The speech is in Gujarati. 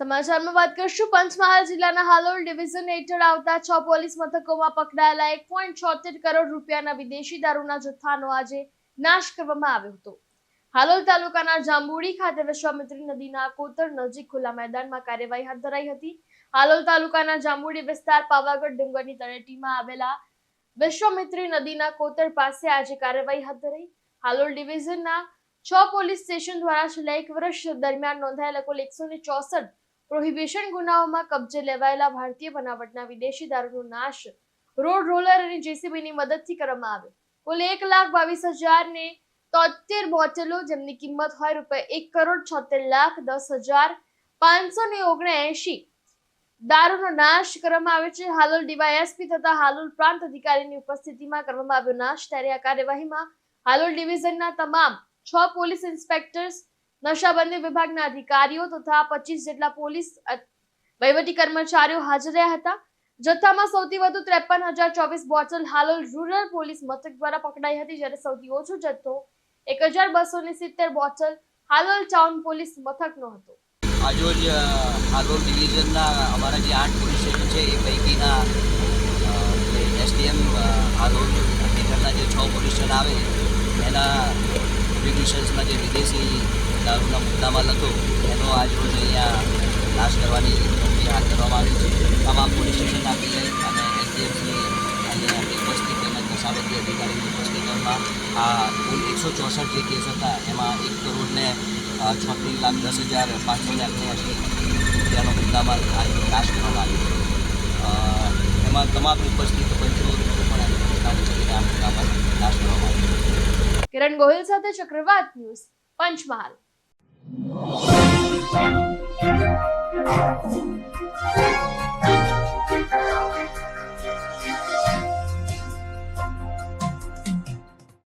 સમાચારમાં વાત કરશું. પંચમહાલ જિલ્લાના હાલોલ ડિવિઝન હેઠળ આવતા છ પોલીસ મથકોમાં પકડાયેલા એક પોઈન્ટ છોતેર કરોડ રૂપિયાના વિદેશી દારૂના જથ્થાનો આજે નાશ કરવામાં આવ્યો હતો. હાલોલ તાલુકાના જાંબુડી ખાતે વિશ્વામિત્રી નદીના કોતર નજીક ખુલ્લા મેદાનમાં કાર્યવાહી હાથ ધરાઈ હતી. હાલોલ તાલુકાના જાંબુડી વિસ્તાર પાવાગઢ ડુંગરની તળેટીમાં આવેલા વિશ્વામિત્રી નદીના કોતર પાસે આજે કાર્યવાહી હાથ ધરાઈ હાલોલ ડિવિઝનના છ પોલીસ સ્ટેશન દ્વારા છેલ્લા એક વર્ષ દરમિયાન નોંધાયેલા કુલ એકસો ને ચોસઠ પ્રોહિબિશન ગુનાઓમાં કબજે લેવાયેલા ભારતીય બનાવટના વિદેશી દારૂનો નાશ રોડ રોલર અને જેસીબીની મદદથી કરવામાં આવે કુલ એક લાખ બાવીસ હજાર તોતેર બોટલો જેમની કિંમત હોય રૂપિયા એક કરોડ છોતેર લાખ દસ હજાર પાંચસો ને ઓગણએંશી દારૂનો નાશ કરવામાં આવ્યો છે. હાલોલ ડીવાયએસપી તથા હાલોલ પ્રાંત અધિકારીની ઉપસ્થિતિમાં કરવામાં આવ્યો નાશ. ત્યારે આ કાર્યવાહીમાં હાલોલ ડિવિઝનના તમામ છ પોલીસ ઇન્સ્પેક્ટર્સ નશાબંધી વિભાગના અધિકારીઓ તથા પચીસ જેટલા પોલીસ વહીવટી કર્મચારીઓ હાજર રહ્યા હતા. જથ્થામાં સૌથી વધુ ત્રેપન હજાર ચોવીસ બોટલ હાલોલ રૂરલ પોલીસ મથક દ્વારા પકડાઈ હતી, જ્યારે સૌથી ઓછો જથ્થો એક હજાર બસો ને સિત્તેર બોટલ હાલોલ ટાઉન પોલીસ મથકનો હતો. આજરોજ હાલોલ ડિવિઝનના અમારા જે આઠ પોલીસ સ્ટેશન છે, એ પૈકીના એસડીએમ હાલોલ જે છ પોલીસ સ્ટેશન આવે, એના પ્રિગ્યુશન્સમાં જે વિદેશી દારૂના મુદ્દામાલ હતો એનો આજરોજ અહીંયા નાશ કરવાની પ્રક્રિયા હાથ ધરવામાં આવી છે. તમામ પોલીસ સ્ટેશનના પીઆઈ અને એસડીએમની અહીંયા ઉપસ્થિત તેમજ નશાબંધી અધિકારીની ઉપસ્થિતિમાં આ કુલ એકસો ચોસઠ જે કેસ હતા, એમાં એક કરોડને છત્રીસ લાખ દસ હજાર પાંચસો ને અઠ્યાસી રૂપિયાનો મુદ્દામાલ આજે નાશ કરવામાં આવ્યો છે. એમાં તમામ ઉપસ્થિત પંચો પણ આ મુદ્દામાલ નાશ કરવામાં કિરણ ગોહિલ સાથે ચક્રવાત ન્યૂઝ પંચમહાલ.